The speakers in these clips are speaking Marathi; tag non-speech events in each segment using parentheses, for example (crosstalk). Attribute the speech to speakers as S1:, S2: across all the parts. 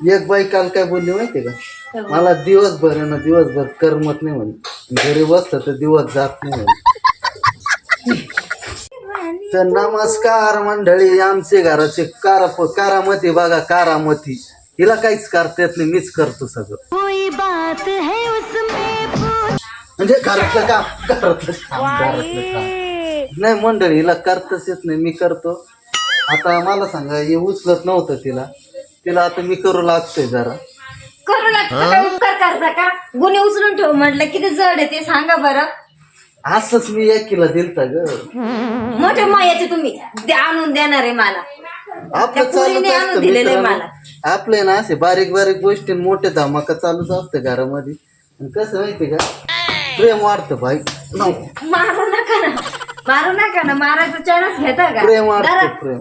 S1: एक बाई काल काय बोलली माहितीये का? मला दिवसभर आहे ना दिवसभर करमत नाही म्हणे. घरी बसलं तर दिवस जात नाही म्हणे. तर नमस्कार मंडळी आमचे घराचे कार कारामती बघा कारामती. हिला काहीच करता येत नाही मीच करतो सगळं.
S2: कोई बात है उसमें पूछ
S1: म्हणजे घरातलं काम घरातलं काम घरातलं काम. नाही मंडळी हिला करताच येत नाही मी करतो. आता मला सांगा हे उचलत नव्हतं तिला. तिला आता मी करू लागतोय जरा.
S3: करू लागतं उपकार करता का? गुन्हे उचलून ठेव म्हटलं किती जड आहे ते सांगा बरं.
S1: असंच मी एकीला दिलता ग.
S3: मोठे मायाचे तुम्ही ते आणून देणार आहे मला.
S1: आपलं
S3: त्या पोरीने
S1: चालूच
S3: आणून
S1: असतं
S3: दिलेलं आहे
S1: मित्रांनो. आपले ना असे बारीक बारीक गोष्टी मोठे धमाका चालूच असतं घरामध्ये. आणि कसं माहिती का? प्रेम वाढतं भाई.
S3: मारू नका ना. मारू नका ना. मारायचा चान्स घेता का?
S1: प्रेम वाढतं प्रेम.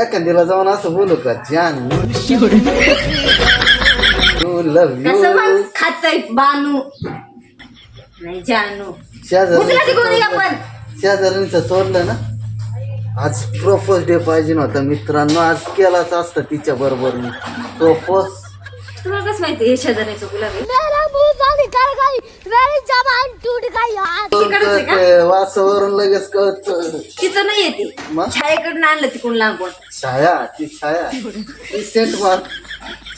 S1: एखाद्याला जाऊन असं बोलू का जान यू लव
S3: कसं
S1: यू
S3: मग खातय बानू. नाही जानू. उचला ती गोळी आपण.
S1: शेजाऱ्यांचं सोडलं ना? आज प्रपोज डे पाहिजे नव्हता मित्रांनो आज केलाच असता तिच्या बरोबर मी. प्रपोज
S3: तुम्हाला कसं माहिती हे शेजाऱ्याचं गुलाब आहे?
S2: मेरा मुंह निकल गई मेरी जबान टूट गई यार
S3: तिकडंच का?
S1: वासावरून लगेच कळत
S3: तिचं नाही येते
S1: मग?
S3: छायेकडून आणलं तिकडून लांबून.
S1: छाया ती छाया. ती सेंट मार.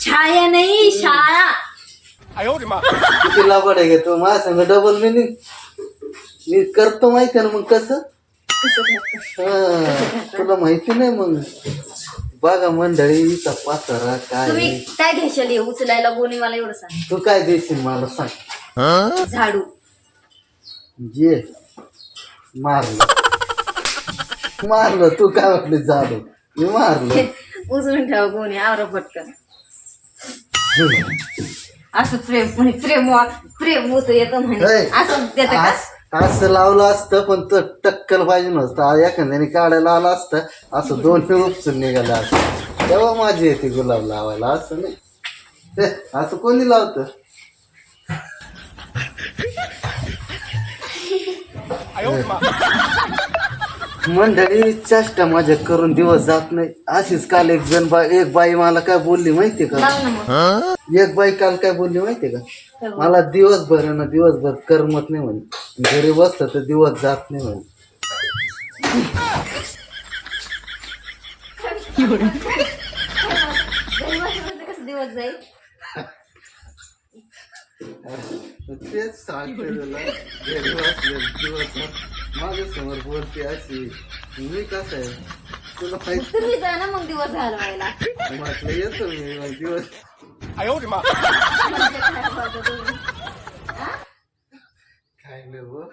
S3: छाया नाही शाळा.
S1: किती लाभाड घेतो माझ्या संग डबल मिनिंग मी करतो माहिती ना मग कसं? हा, तुला माहिती नाही मग? बघा मंडळीचा पातरा काय
S3: तुम्ही
S1: आहे.
S3: काय घ्यायच्या हे? उचलायला गोणी मला एवढं सांग.
S1: तू काय देशील मला सांग?
S3: झाडू.
S1: जे मारलं. मारलं तू काय म्हटली झालं मी मारलं.
S3: उचलून ठेवा गोणी आवरा पटकन. असं प्रेम म्हणे प्रेम प्रेम होत येतं म्हणे.
S1: हे,
S3: असं देतं का?
S1: अस- असं लावलं असतं पण तो टक्कल पाहिजे नसतं एखाद्याने काढायला आलं असतं असं दोन वेळ उपसून निघालं असतं. तेव्हा माझी येते गुलाब लावायला असं नाही. हे, असं कोणी लावतं? मंडळी चेष्टा माझ्या करून दिवस जात नाही. अशीच काल एक जण बाई एक बाई मला काय बोलली माहितीये का? एक बाई काल काय बोलली माहितीये का? मला दिवसभर आहे ना दिवसभर करमत नाही म्हणे. घरी बसलं तर दिवस जात नाही म्हणे.
S3: दिवस जाईल? (laughs)
S1: तेच साठ केलेला माझ्यासमोर बोलते अशी. मी कसं आहे? तुला
S3: तुम्ही मग दिवस
S1: म्हटलं येतो मी दिवस. काय बाबा नाही बघ.